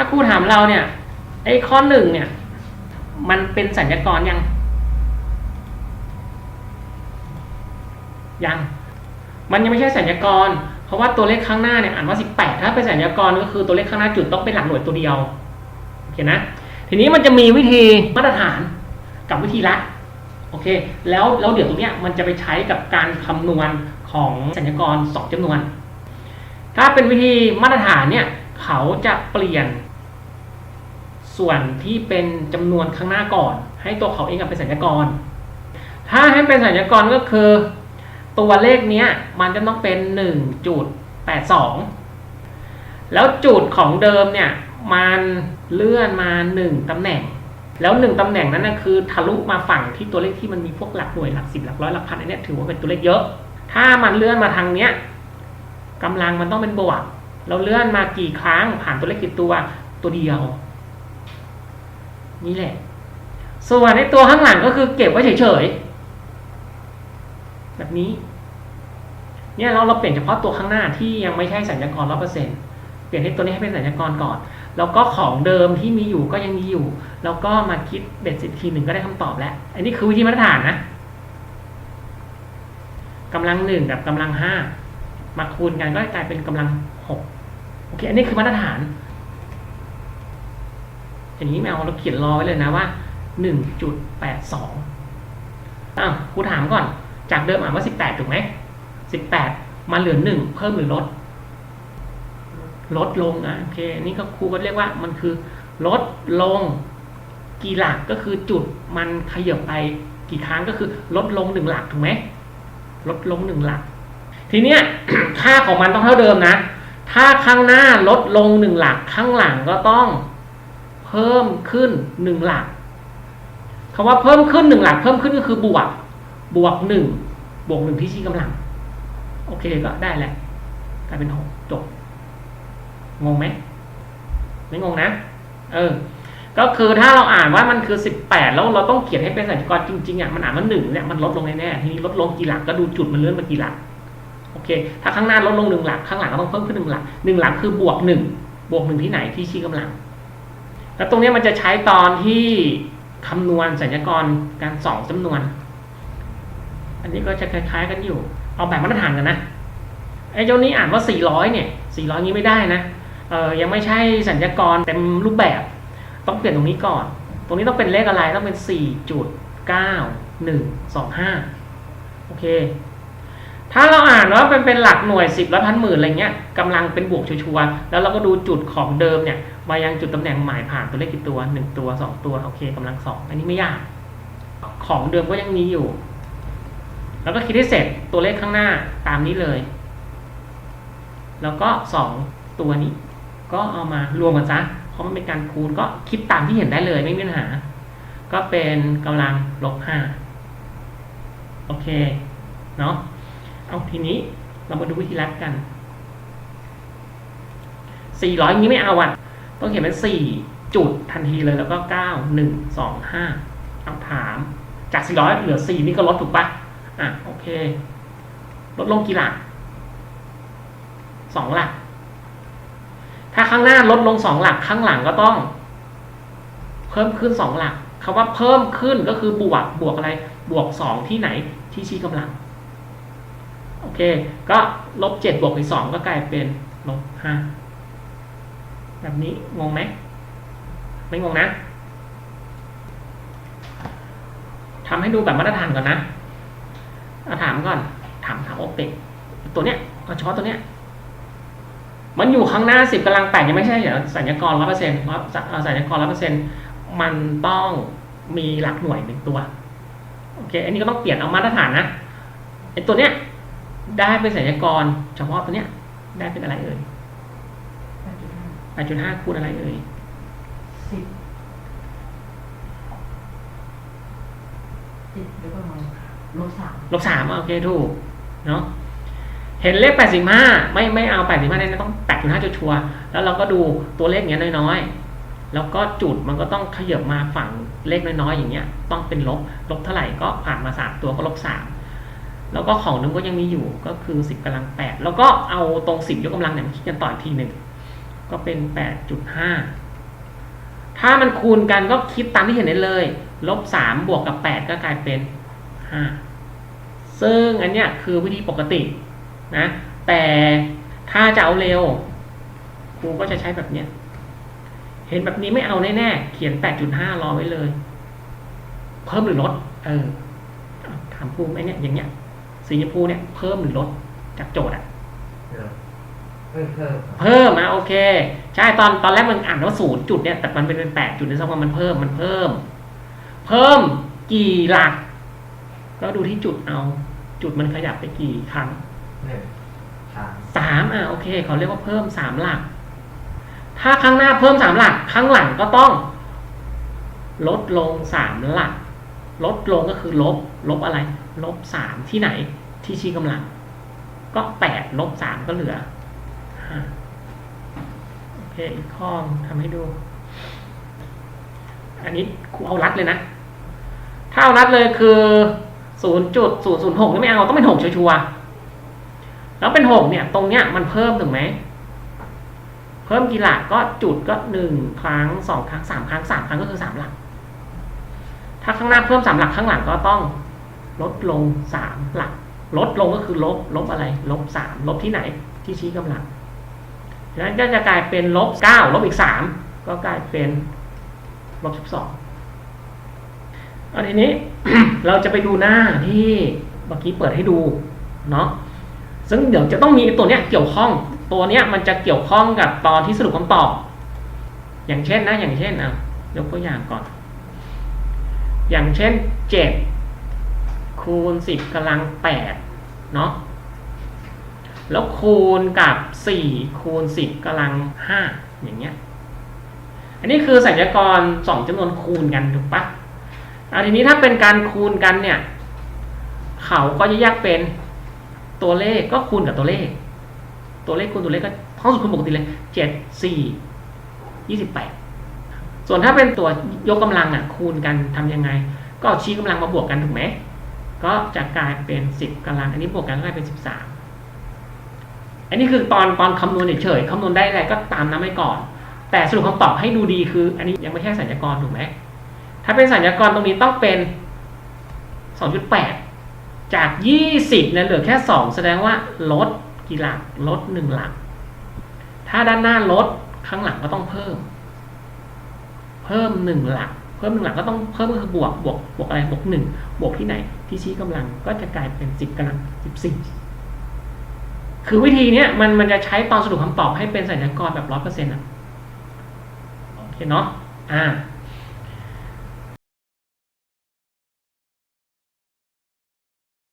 ถ้าครูถามเราเนี่ย ไอ้ข้อหนึ่งเนี่ย มันเป็นสัญญากรยัง ยัง มันยังไม่ใช่สัญญากร เพราะว่าตัวเลขข้างหน้าเนี่ยอ่านว่า 18 ถ้าเป็นสัญญากรก็คือตัวเลขข้างหน้าจุดต้องเป็นหลักหน่วยตัวเดียวโอเคนะ ทีนี้มันจะมีวิธีมาตรฐานกับวิธีละโอเค แล้วแล้วเดี๋ยวตรงเนี้ยมันจะไปใช้กับการคำนวณของสัญญากรสองจำนวน ถ้าเป็นวิธีมาตรฐานเนี่ย เขาจะเปลี่ยน ส่วนที่เป็นจำนวนข้างหน้าก่อน ให้ตัวเขาเองเป็นสัญญากร ถ้าให้เป็นสัญญากรก็คือ ตัวเลขเนี้ยมันจะต้องเป็น 1.82 แล้วจุดของเดิมเนี่ยมันเลื่อนมา 1ตำแหน่ง แล้วหนึ่งตำแหน่งนั้นนะคือทะลุมาฝั่งที่ตัวเลขที่มันมีพวกหลักหน่วยหลักสิบหลักร้อยหลักพันอันเนี้ยถือว่าเป็นตัวเลขเยอะ ถ้ามันเลื่อนมาทางเนี้ยกำลังมันต้องเป็นบวกเราเลื่อนมากี่ครั้งผ่านตัวเลขกี่ตัวตัวเดียว นี่แหละ ส่วนในตัวข้างหลังก็คือเก็บไว้เฉยๆ แบบนี้ เนี่ยเราเราเปลี่ยนเฉพาะตัวข้างหน้าที่ยังไม่ใช่สัญญากรร้อเปอร์เซ็นเปลี่ยนให้ตัวนี้ให้เป็นสัญญากรก่อน แล้วก็ของเดิมที่มีอยู่ก็ยังมีอยู่ แล้วก็มาคิดเบ็ดเสร็จทีหนึ่งก็ได้คำตอบแล้ว อันนี้คือวิธีมาตรฐานนะกำลังหนึ่งกับกำลังห้ามาคูณกันก็กลายเป็นกำลังหกโอเค อันนี้คือมาตรฐาน อย่างนี้แมวเราเขียนรอไว้เลยนะว่าหนึ่งจุดแปดสองอ้าวครูถามก่อน จากเดิมอ่านว่าสิบแปดถูกไหมสิบแปดมาเหลือหนึ่งเพิ่มหรือลด ลดลงอะโอเคนนี่ก็ครูก็เรียกว่ามันคือ ลดลงกี่หลักก็คือจุดมันขยับไปกี่ครั้งก็คือลดลงหนึ่งหลักถูกไหมลดลงหนึ่งหลัก ทีเนี้ยค่าของมันต้องเท่าเดิมนะ ถ้าข้างหน้าลดลงหนึ่งหลักข้างหลังก็ต้อง เพิ่มขึ้นหนึ่งหลักคำว่าเพิ่มขึ้นหนึ่งหลัก เพิ่มขึ้นก็คือบวก บวกหนึ่งบวกหนึ่งที่ชี้กำลัง โอเคก็ได้แหละกลายเป็นหกจบ งงไหมไม่งงนะ เออ ก็คือถ้าเราอ่านว่ามันคือสิบแปดแล้วเราต้องเขียนให้เป็นสัญญกรจริงๆอะมันอ่านว่าหนึ่งเนี่ยมันลดลงแน่ๆทีนี้ลดลงกี่หลักก็ดูจุดมันเลื่อนมากี่หลักโอเค ถ้าข้างหน้าลดลงหนึ่งหลัก ข้างหลังก็ต้องเพิ่มขึ้นหนึ่งหลักหนึ่งหลักคือบวกหนึ่งบวกหนึ่งที่ไหนที่ชี้กำลัง แล้วตรงนี้มันจะใช้ตอนที่คำนวณสัญญากรการสองจำนวน อันนี้ก็จะคล้าย ๆ กันอยู่ เอาแบบมาตรฐานกันนะไอ้เจ้านี้อ่านว่า 400 เนี่ย 400 นี้ไม่ได้นะ เออยังไม่ใช่สัญญากรเต็มรูปแบบ ต้องเปลี่ยนตรงนี้ก่อน ตรงนี้ต้องเป็นเลขอะไร ต้องเป็น 4.9125 โอเค ถ้าเราอ่านว่าเป็นเป็นหลักหน่วย10และพันหมื่นอะไรเงี้ยกำลังเป็นบวกชัวร์แล้วเราก็ดูจุดของเดิมเนี่ยมายังจุดตำแหน่งหมายผ่านตัวเลขกี่ตัว1ตัว2ตัวโอเคกำลังสองอันนี้ไม่ยาก ของเดิมก็ยังมีอยู่ แล้วก็คิดให้เสร็จตัวเลขข้างหน้าตามนี้เลย แล้วก็สองตัวนี้ ก็เอามารวมกันซะเพราะมันเป็นการคูณก็คิดตามที่เห็นได้เลยไม่มีปัญหา ก็เป็นกำลังลบห้าโอเคเนาะ เอาทีนี้เรามาดูวิธีรัดกันสี่ร้อยนี้ไม่เอาอะ ต้องเขียนเป็นสี่จุดทันทีเลยแล้วก็เก้าหนึ่งสองห้าเอาถาม จากสี่ร้อยเหลือสี่นี่ก็ลดถูกปะอะโอเค ลดลงกี่หลักสองหลัก ถ้าข้างหน้าลดลงสองหลักข้างหลังก็ต้อง เพิ่มขึ้นสองหลักคำว่าเพิ่มขึ้นก็คือบวกบวกอะไร บวกสองที่ไหนที่ชี้กำลัง โอเค ก็ลบเจ็ดบวกอีกสองก็กลายเป็นลบห้าแบบนี้งงไหมไม่งงนะทำให้ดูแบบมาตรฐานก่อนนะเอาถามก่อน ถามถามโอเปกตัวเนี้ยเอาเฉพาะตัวเนี้ย มันอยู่ข้างหน้าสิบกำลังแปดยังไม่ใช่เหรอสัญญากรร้อยเปอร์เซ็นต์สัญญากรร้อยเปอร์เซ็นต์มันต้องมีหลักหน่วยหนึ่งตัว โอเค อันนี้ก็ต้องเปลี่ยนเอามาตรฐานนะไอตัวเนี้ย ได้เป็นสัญญากรเฉพาะตัวเนี้ย ได้เป็นอะไรเอ่ยแปดจุดห้าคูณอะไรเอ่ยสิบสิบแล้วก็มาลบสามลบสามโอเคถูกเนาะเห็นเลขแปดสิบห้าไม่ไม่เอาแปดสิบห้าเนี่ยต้องแปดจุดห้าชัวร์ๆแล้วเราก็ดูตัวเลขเนี้ยน้อยๆ แล้วก็จุดมันก็ต้องขยับมาฝั่งเลขน้อยๆอย่างเงี้ย ต้องเป็นลบ ลบเท่าไหร่ก็ผ่านมาสามตัวก็ลบสาม แล้วก็ของนึงก็ยังมีอยู่ก็คือสิบกำลังแปดแล้วก็เอาตรงสิบยกกำลังเนี่ยมาคิดกันต่ออีกทีหนึ่งก็เป็นแปดจุดห้าถ้ามันคูณกันก็คิดตามที่เห็นได้เลย ลบสามบวกกับแปดก็กลายเป็นห้าซึ่งอันเนี้ยคือวิธีปกตินะ แต่ถ้าจะเอาเร็ว ครูก็จะใช้แบบเนี้ย เห็นแบบนี้ไม่เอาแน่ๆ เขียน 8.5 รอไว้เลย เพิ่มหรือลด เออถามครูไหมเนี่ยอย่างเงี้ย สีชมพูเนี่ยเพิ่มหรือลดจากโจทย์อะเดี๋ยวเพิ่มเพิ่มครับเพิ่มอะโอเค ใช่ตอนตอนแรกมันอ่านว่าศูนย์จุดเนี่ยแต่มันเป็นเป็นแปดจุดในสักว่ามันเพิ่มมันเพิ่ม เพิ่มกี่หลัก ก็ดูที่จุดเอา จุดมันขยับไปกี่ครั้งหนึ่งสามสามอะโอเคเขาเรียกว่าเพิ่มสามหลัก ถ้าข้างหน้าเพิ่มสามหลัก ข้างหลังก็ต้อง ลดลงสามหลัก ลดลงก็คือลบ ลบอะไร ลบสามที่ไหน ที่ชี้กำลัง ก็แปดลบสามก็เหลือห้าโอเคอีกข้อทำให้ดู อันนี้ครูเอารัดเลยนะ ถ้าเอารัดเลยคือศูนย์จุดศูนย์ศูนย์หกไม่เอาต้องเป็นหกชัวร์ๆแล้วเป็นหกเนี่ย ตรงเนี้ยมันเพิ่มถูกไหมเพิ่มกี่หลักก็จุดก็หนึ่งครั้งสองครั้งสามครั้งสามครั้งก็คือสามหลัก ถ้าข้างหน้าเพิ่มสามหลักข้างหลังก็ต้องลดลงสามหลัก ลดลงก็คือลบลบอะไร ลบสามลบที่ไหนที่ชี้กำลังดังนั้นก็จะกลายเป็นลบเก้าลบอีกสามก็กลายเป็นลบสิบสองอันทีนี้เราจะไปดูหน้าที่เมื่อกี้เปิดให้ดูเนาะซึ่งเดี๋ยวจะต้องมีตัวเนี้ยเกี่ยวข้องตัวเนี้ยมันจะเกี่ยวข้องกับตอนที่สรุปคำตอบ อย่างเช่นนะ อย่างเช่นอะยกตัวอย่างก่อน อย่างเช่นเจ็ดคูณสิบกำลังแปดเนาะแล้วคูณกับสี่คูณสิบกำลังห้าอย่างเงี้ย อันนี้คือสัญญากรสองจำนวนคูณกันถูกปะเอาทีนี้ถ้าเป็นการคูณกันเนี่ย เขาก็จะแยกเป็นตัวเลขก็คูณกับตัวเลข ตัวเลขคูณตัวเลขก็ห้องสุดคูณปกติเลยเจ็ดสี่ยี่สิบแปด ส่วนถ้าเป็นตัวยกกำลังอะคูณกันทำยังไง ก็เอาชี้กำลังมาบวกกันถูกไหมก็จะกลายเป็นสิบกำลัง อันนี้บวกกันก็กลายเป็นสิบสามอันนี้คือตอนตอนคำนวณเฉยๆคำนวณได้อะไรก็ตามนั้นไปก่อน แต่สรุปคำตอบให้ดูดีคือ อันนี้ยังไม่ใช่สัญญากรถูกไหมถ้าเป็นสัญญากรตรงนี้ต้องเป็นสองจุดแปดจากยี่สิบเนี่ยเหลือแค่สองแสดงว่าลดกี่หลักลดหนึ่งหลัก ถ้าด้านหน้าลดข้างหลังก็ต้องเพิ่ม เพิ่มหนึ่งหลัก เพิ่มหนึ่งหลักก็ต้องเพิ่มก็คือบวกบวกบวกอะไรบวกหนึ่งบวกที่ไหน ที่ชี้กำลังก็จะกลายเป็นสิบกำลังสิบสี่คือวิธีเนี้ยมันมันจะใช้ตอนสรุปคำตอบให้เป็นสัญญากรแบบร้อยเปอร์เซ็นต์อะโอเคเนาะอ่า